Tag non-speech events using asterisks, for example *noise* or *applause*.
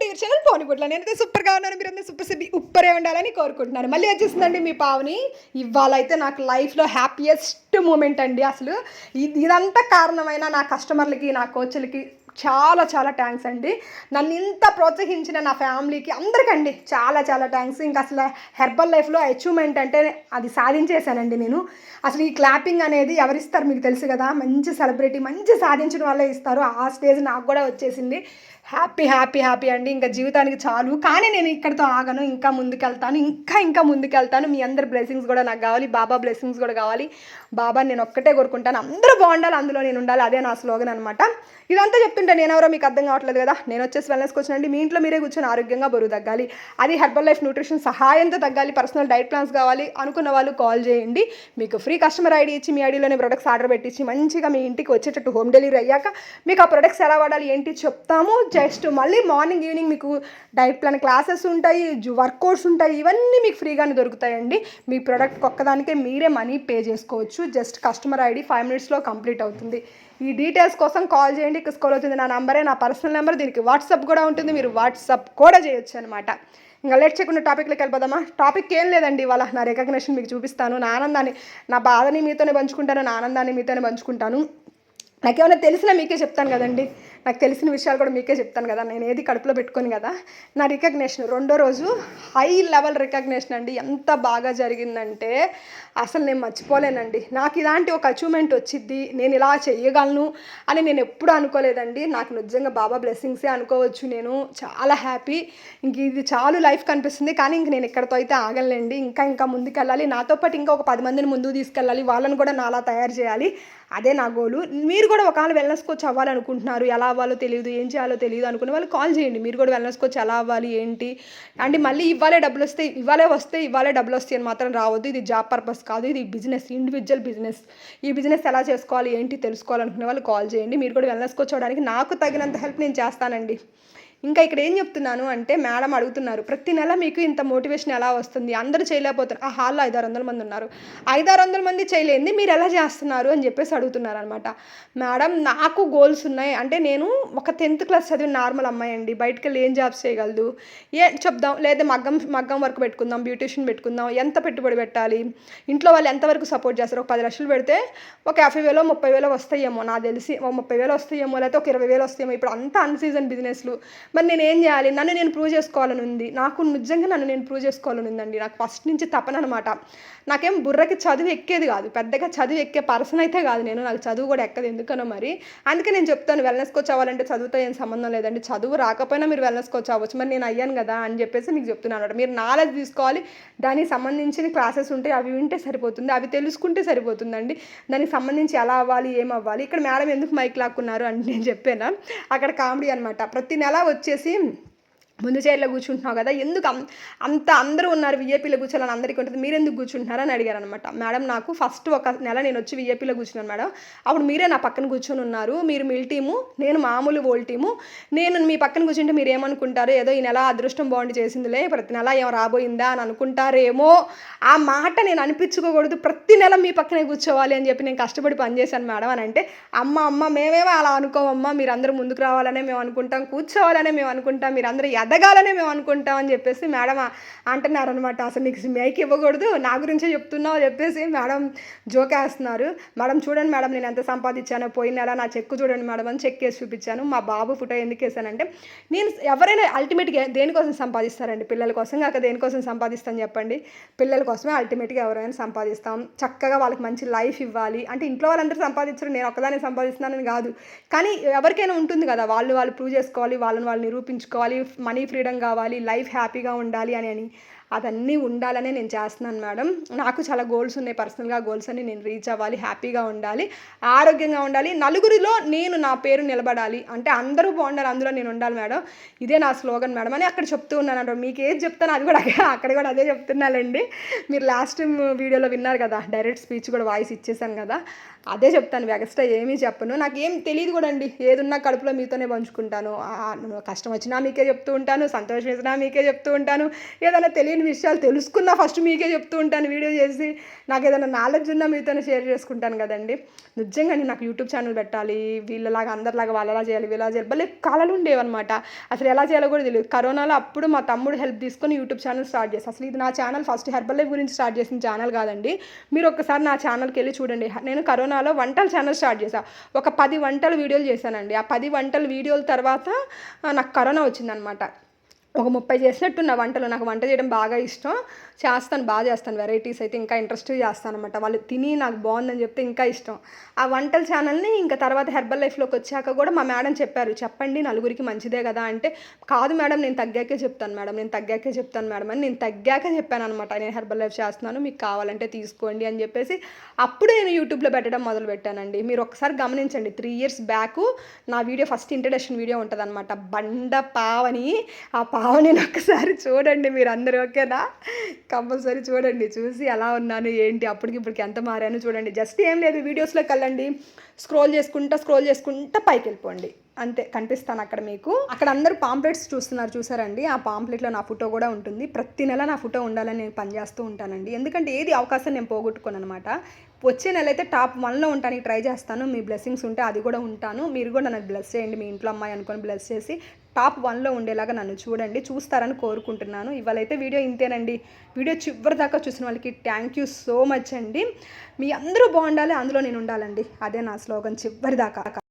To your channel పోనిపుట్ల నేనైతే సూపర్గా ఉన్నాను. మీరు అందరూ సూపర్ సిబ్బి ఉప్పరే ఉండాలని కోరుకుంటున్నాను. మళ్ళీ వచ్చేసిందండి మీ పావుని. ఇవాళ అయితే నాకు లైఫ్లో హ్యాపీయెస్ట్ మూమెంట్ అండి అసలు. ఇది ఇదంతా కారణమైన నా కస్టమర్లకి నా కోచ్లకి చాలా చాలా థ్యాంక్స్ అండి. నన్ను ఇంత ప్రోత్సహించిన నా ఫ్యామిలీకి అందరికండి చాలా చాలా థ్యాంక్స్ ఇంకా అసలు హెర్బల్ లైఫ్లో అచీవ్మెంట్ అంటే అది సాధించేశానండి నేను. అసలు ఈ క్లాపింగ్ అనేది ఎవరిస్తారు మీకు తెలుసు కదా? మంచి సెలబ్రిటీ మంచి సాధించిన వాళ్ళే ఇస్తారు. ఆ స్టేజ్ నాకు కూడా వచ్చేసింది. హ్యాపీ హ్యాపీ హ్యాపీ అండి. ఇంకా జీవితానికి చాలు. కానీ నేను ఇక్కడితో ఆగను. ఇంకా ముందుకెళ్తాను. ఇంకా ఇంకా ముందుకెళ్తాను. మీ అందరి బ్లెస్సింగ్స్ కూడా నాకు కావాలి. బాబా బ్లెస్సింగ్స్ కూడా కావాలి. బాబా నేను ఒక్కటే కోరుకుంటాను. అందరూ బాగుండాలి. అందులో నేను ఉండాలి. అదే నా స్లోగన్ అనమాట ఇదంతా చెప్తుంటే నేను ఎవరో మీకు అర్థం కావట్లేదు కదా. నేను వచ్చేసి వెల్నెస్కి వచ్చినండి మీ ఇంట్లో మీరే కూర్చొని ఆరోగ్యంగా బరువు తగ్గాలి. అది హెర్బల్ లైఫ్ న్యూట్రిషన్ సహాయంతో తగ్గాలి. పర్సనల్ డైట్ ప్లాన్స్ కావాలి. అనుకున్న వాళ్ళు కాల్ చేయండి. మీకు ఫ్రీ కస్టమర్ ఐడి ఇచ్చి మీ ఐడిలోనే ప్రొడక్ట్స్ ఆర్డర్ పెట్టించి మంచిగా మీ ఇంటికి వచ్చేటట్టు హోమ్ డెలివరీ అయ్యాక మీకు ఆ ప్రొడక్ట్స్ ఎలా వాడాలి ఏంటి చెప్తాము. జస్ట్ మళ్ళీ మార్నింగ్ ఈవినింగ్ మీకు డైట్ ప్లాన్ క్లాసెస్ ఉంటాయి వర్కౌట్స్ ఉంటాయి. ఇవన్నీ మీకు ఫ్రీగానే దొరుకుతాయండి. మీ ప్రోడక్ట్ ఒక్కదానికే మీరే మనీ పే చేసుకోవచ్చు. జస్ట్ కస్టమర్ ఐడి ఫైవ్ మినిట్స్లో కంప్లీట్ అవుతుంది. ఈ డీటెయిల్స్ కోసం కాల్ చేయండి. ఇక్కడ స్కోర్ అవుతుంది. నా నంబరే నా పర్సనల్ నెంబర్ దీనికి వాట్సాప్ కూడా ఉంటుంది. మీరు వాట్సాప్ కూడా చేయొచ్చు అనమాట ఇంకా లేట్ చేయకుండా టాపిక్లోకి వెళ్ళిపోదామా? టాపిక్ ఏం లేదండి ఇవాళ. నా రికగ్నేషన్ మీకు చూపిస్తాను. నా ఆనందాన్ని నా బాధని మీతోనే పంచుకుంటాను. నా ఆనందాన్ని మీతోనే పంచుకుంటాను. నాకేమైనా తెలిసినా మీకే చెప్తాను కదండి. నాకు తెలిసిన విషయాలు కూడా మీకే చెప్తాను కదా నేను ఏది కడుపులో పెట్టుకొని కదా. నా రికగ్నేషన్ రెండో రోజు హై లెవెల్ రికగ్నేషన్ అండి. ఎంత బాగా జరిగిందంటే అసలు నేను మర్చిపోలేనండి. నాకు ఇలాంటి ఒక అచీవ్మెంట్ వచ్చింది నేను ఇలా చేయగలను అని నేను ఎప్పుడు అనుకోలేదండి. నాకు నిజంగా బాబా బ్లెస్సింగ్సే అనుకోవచ్చు నేను. చాలా హ్యాపీ ఇంక ఇది చాలు లైఫ్ కనిపిస్తుంది. కానీ ఇంక నేను ఎక్కడితో అయితే ఆగలేండి. ఇంకా ఇంకా ముందుకెళ్ళాలి. నాతో పాటు ఇంకా ఒక పది మందిని ముందుకు తీసుకెళ్ళాలి. వాళ్ళని కూడా నాలా తయారు చేయాలి. అదే నా గోలు మీరు కూడా ఒకవేళ వెల్నెస్ కోచ్ అవ్వాలనుకుంటున్నారు ఎలా అవ్వాలో తెలియదు ఏం చేయాలో తెలియదు అనుకునే వాళ్ళు కాల్ చేయండి. మీరు కూడా వెల్నెస్ కోచ్ ఎలా అవ్వాలి ఏంటి? అంటే మళ్ళీ ఇవ్వాలే డబ్బులు వస్తే ఇవ్వాలే వస్తే ఇవ్వాలే డబ్బులు వస్తాయి అని మాత్రం రావద్దు. ఇది జాబ్ పర్పస్ కాదు ఇది బిజినెస్ ఇండివిజువల్ బిజినెస్ ఈ బిజినెస్ ఎలా చేసుకోవాలి ఏంటి తెలుసుకోవాలనుకునే వాళ్ళు కాల్ చేయండి. మీరు కూడా వెల్నెస్ కోచ్ అవ్వడానికి నాకు తగినంత హెల్ప్ నేను చేస్తానండి. ఇంకా ఇక్కడ ఏం చెప్తున్నాను అంటే మేడం అడుగుతున్నారు ప్రతి నెల మీకు ఇంత మోటివేషన్ ఎలా వస్తుంది? అందరూ చేయలేకపోతున్నారు. ఆ హాల్లో ఐదారు వందల మంది ఉన్నారు. ఐదారు వందల మంది చేయలేంది? మీరు ఎలా చేస్తున్నారు? అని చెప్పేసి అడుగుతున్నారు అనమాట మేడం నాకు గోల్స్ ఉన్నాయి. అంటే నేను ఒక టెన్త్ క్లాస్ చదివిన నార్మల్ అమ్మాయి అండి. బయటకు వెళ్ళి ఏం జాబ్స్ చేయగలదు? ఏ చెప్దాం. లేదా మగ్గం మగ్గం వర్క్ పెట్టుకుందాం బ్యూటిషియన్ పెట్టుకుందాం. ఎంత పెట్టుబడి పెట్టాలి? ఇంట్లో వాళ్ళు ఎంతవరకు సపోర్ట్ చేస్తారు? ఒక పది లక్షలు పెడితే ఒక యాభై వేలో ముప్పై వేలో వస్తాయేమో. నాకు తెలిసి ఒక ముప్పై వేలు వస్తాయేమో లేకపోతే ఒక ఇరవై వేలు వస్తాయేమో. ఇప్పుడు అంతా అన్ సీజన్ బిజినెస్లు మరి నేను ఏం చేయాలి? నన్ను నేను ప్రూవ్ చేసుకోవాలని ఉంది. నాకు నిజంగా నన్ను నేను ప్రూవ్ చేసుకోవాలని ఉందండి. నాకు ఫస్ట్ నుంచి తపన అనమాట నాకేం బుర్రకి చదువు ఎక్కేది కాదు. పెద్దగా చదువు ఎక్కే పర్సన్ అయితే కాదు నేను. నాకు చదువు కూడా ఎక్కదు. ఎందుకనో మరి. అందుకే నేను చెప్తాను వెల్నెస్ కోచ్ అవ్వాలంటే చదువుతో ఏం సంబంధం లేదండి. చదువు రాకపోయినా మీరు వెల్నెస్ కోచ్ అవ్వచ్చు. మరి నేను అయ్యాను కదా అని చెప్పేసి మీకు చెప్తున్నాను అనమాట మీరు నాలెడ్జ్ తీసుకోవాలి. దానికి సంబంధించిన క్లాసెస్ ఉంటే అవి వింటే సరిపోతుంది. అవి తెలుసుకుంటే సరిపోతుందండి. దానికి సంబంధించి ఎలా అవ్వాలి ఏం అవ్వాలి? ఇక్కడ మేడం ఎందుకు మైక్ లాక్కున్నారు అని నేను చెప్పాను? అక్కడ కామెడీ అనమాట ప్రతి నెల వచ్చేసి ముందు చైర్లో కూర్చుంటున్నావు కదా ఎందుకు అం- అంత అందరూ ఉన్నారు విఏపీలో కూర్చోాలని అందరికీ ఉంటుంది మీరు ఎందుకు కూర్చుంటున్నారని అడిగారు అనమాట మేడం నాకు ఫస్ట్ ఒక నెల నేను వచ్చి విఏపీలో కూర్చున్నాను మేడం. అప్పుడు మీరే నా పక్కన కూర్చొని ఉన్నారు మీరు మిల్ టీము నేను మామూలు ఓల్ టీము. నేను మీ పక్కన కూర్చుంటే మీరు ఏమనుకుంటారు? ఏదో ఈ నెల అదృష్టం బాగుండి చేసిందిలే ప్రతి నెల ఏం రాబోయిందా అని అనుకుంటారేమో. ఆ మాట నేను అనిపించుకోకూడదు ప్రతి నెల మీ పక్కనే కూర్చోవాలి అని చెప్పి నేను కష్టపడి పనిచేశాను మేడం అని అంటే అమ్మ అమ్మ మేమేమో అలా అనుకోమమ్మా మీరు అందరూ ముందుకు రావాలనే మేము అనుకుంటాం కూర్చోవాలనే మేము అనుకుంటాం మీరు అందరూ ఎదగాలనే మేము అనుకుంటాం అని చెప్పేసి మేడం అంటున్నారనమాట అసలు నీకు మైక్ ఇవ్వకూడదు నా గురించే చెప్తున్నావు చెప్పేసి మేడం జోకేస్తున్నారు మేడం చూడండి మేడం నేను ఎంత సంపాదించానో పోయిన నెల నా చెక్కు చూడండి మేడం అని చెక్ చేసి చూపించాను. మా బాబు ఫోటో ఎందుకు వేసానంటే నేను ఎవరైనా అల్టిమేట్గా దేనికోసం సంపాదిస్తారండి? పిల్లల కోసం కాక దేనికోసం సంపాదిస్తాను చెప్పండి? పిల్లల కోసమే అల్టిమేట్గా ఎవరైనా సంపాదిస్తాం. చక్కగా వాళ్ళకి మంచి లైఫ్ ఇవ్వాలి. అంటే ఇంట్లో వాళ్ళందరూ సంపాదించరు నేను ఒక్కదాన్ని సంపాదిస్తున్నానని కాదు. కానీ ఎవరికైనా ఉంటుంది కదా వాళ్ళు వాళ్ళు ప్రూవ్ చేసుకోవాలి వాళ్ళని వాళ్ళు నిరూపించుకోవాలి మనీ ఫ్రీడమ్ కావాలి లైఫ్ హ్యాపీగా ఉండాలి అని అని అదన్నీ ఉండాలనే నేను చేస్తున్నాను మేడం. నాకు చాలా గోల్స్ ఉన్నాయి. పర్సనల్గా గోల్స్ అని నేను రీచ్ అవ్వాలి హ్యాపీగా ఉండాలి ఆరోగ్యంగా ఉండాలి. నలుగురిలో నేను నా పేరు నిలబడాలి. అంటే అందరూ బాగుండాలి అందులో నేను ఉండాలి మేడం. ఇదే నా స్లోగన్ మేడం అని అక్కడ చెప్తూ ఉన్నాను అంటే మీకు ఏది చెప్తాను అది కూడా *laughs* అక్కడ- కూడా అదే చెప్తున్నానండి. మీరు లాస్ట్ టైం వీడియోలో విన్నారు కదా డైరెక్ట్ స్పీచ్ కూడా వాయిస్ ఇచ్చేసాను కదా అదే చెప్తాను. ఎక్స్ట్రా ఏమీ చెప్పను. నాకు ఏం తెలియదు కూడా అండి. ఏదున్నా కడుపులో మీతోనే పంచుకుంటాను. కష్టం వచ్చినా మీకే చెప్తూ ఉంటాను సంతోషం వేసినా మీకే చెప్తూ ఉంటాను. ఏదైనా తెలియని విషయాలు తెలుసుకున్నా ఫస్ట్ మీకే చెప్తూ ఉంటాను వీడియో చేసి. నాకు ఏదైనా నాలెడ్జ్ ఉన్నా మీతోనే షేర్ చేసుకుంటాను కదండి. నిజంగా నేను నాకు యూట్యూబ్ ఛానల్ పెట్టాలి వీళ్ళలాగా అందరిలాగా వాళ్ళలా చేయాలి వీళ్ళలా చేయాలి. భలే కళలు ఉండేవన్నమాట. అసలు ఎలా చేయాలో కూడా తెలియదు. కరోనాలో అప్పుడు మా తమ్ముడు హెల్ప్ తీసుకొని యూట్యూబ్ ఛానల్ స్టార్ట్ చేసి అసలు ఇది నా ఛానల్ ఫస్ట్ హెర్బల్ లైఫ్ గురించి స్టార్ట్ చేసిన ఛానల్ కాదండి. మీరు ఒక్కసారి నా ఛానల్కి వెళ్ళి చూడండి. నేను కరోనాలో వంటల ఛానల్ స్టార్ట్ చేశాను ఒక పది వంటల వీడియోలు చేశానండి. ఆ పది వంటల వీడియోల తర్వాత నాకు కరోనా వచ్చిందనమాట ఒక ముప్పై చేసినట్టున్న వంటలు. నాకు వంట చేయడం బాగా ఇష్టం. చేస్తాను బాగా చేస్తాను. వెరైటీస్ అయితే ఇంకా ఇంట్రెస్ట్గా చేస్తాను అనమాట వాళ్ళు తిని నాకు బాగుందని చెప్తే ఇంకా ఇష్టం. ఆ వంటల ఛానల్ని ఇంకా తర్వాత హెర్బల్ లైఫ్లోకి వచ్చాక కూడా మా మేడం చెప్పారు చెప్పండి నలుగురికి మంచిదే కదా అంటే కాదు మేడం నేను తగ్గాకే చెప్తాను మేడం నేను తగ్గాకే చెప్తాను మేడం అని నేను తగ్గాక చెప్పాను అనమాట నేను హెర్బల్ లైఫ్ చేస్తున్నాను మీకు కావాలంటే తీసుకోండి అని చెప్పేసి అప్పుడు నేను యూట్యూబ్లో పెట్టడం మొదలు పెట్టానండి మీరు ఒకసారి గమనించండి త్రీ ఇయర్స్ బ్యాక్ నా వీడియో ఫస్ట్ ఇంట్రడక్షన్ వీడియో ఉంటుంది అనమాట బండ పావని ఆ పా పావని ఒకసారి చూడండి మీరు అందరూ ఓకేనా? కంపల్సరీ చూడండి చూసి ఎలా ఉన్నాను ఏంటి అప్పటికి ఇప్పటికి ఎంత మారాను చూడండి. జస్ట్ ఏం లేదు వీడియోస్లోకి వెళ్ళండి. స్క్రోల్ చేసుకుంటా స్క్రోల్ చేసుకుంటా పైకి వెళ్ళిపోండి అంతే కనిపిస్తాను అక్కడ మీకు. అక్కడ అందరూ పాంప్లెట్స్ చూస్తున్నారు చూసారండి? ఆ పాంప్లెట్లో నా ఫోటో కూడా ఉంటుంది. ప్రతి నెల నా ఫోటో ఉండాలని నేను పనిచేస్తూ ఉంటానండి. ఎందుకంటే ఏది అవకాశం నేను పోగొట్టుకోను అనమాట. వచ్చే నెల అయితే టాప్ వన్లో ఉంటానికి ట్రై చేస్తాను. మీ బ్లెస్సింగ్స్ ఉంటే అది కూడా ఉంటాను. మీరు కూడా నన్ను బ్లెస్ చేయండి మీ ఇంట్లో అమ్మాయి అనుకొని బ్లెస్ చేసి టాప్ వన్లో ఉండేలాగా నన్ను చూడండి చూస్తారని కోరుకుంటున్నాను. ఇవాళైతే వీడియో ఇంతేనండి. వీడియో చివరి దాకా చూసిన వాళ్ళకి థ్యాంక్ యూ సో మచ్ అండి. మీ అందరూ బాగుండాలి అందులో నేను ఉండాలండి. అదే నా స్లోగన్ చివరి దాకా.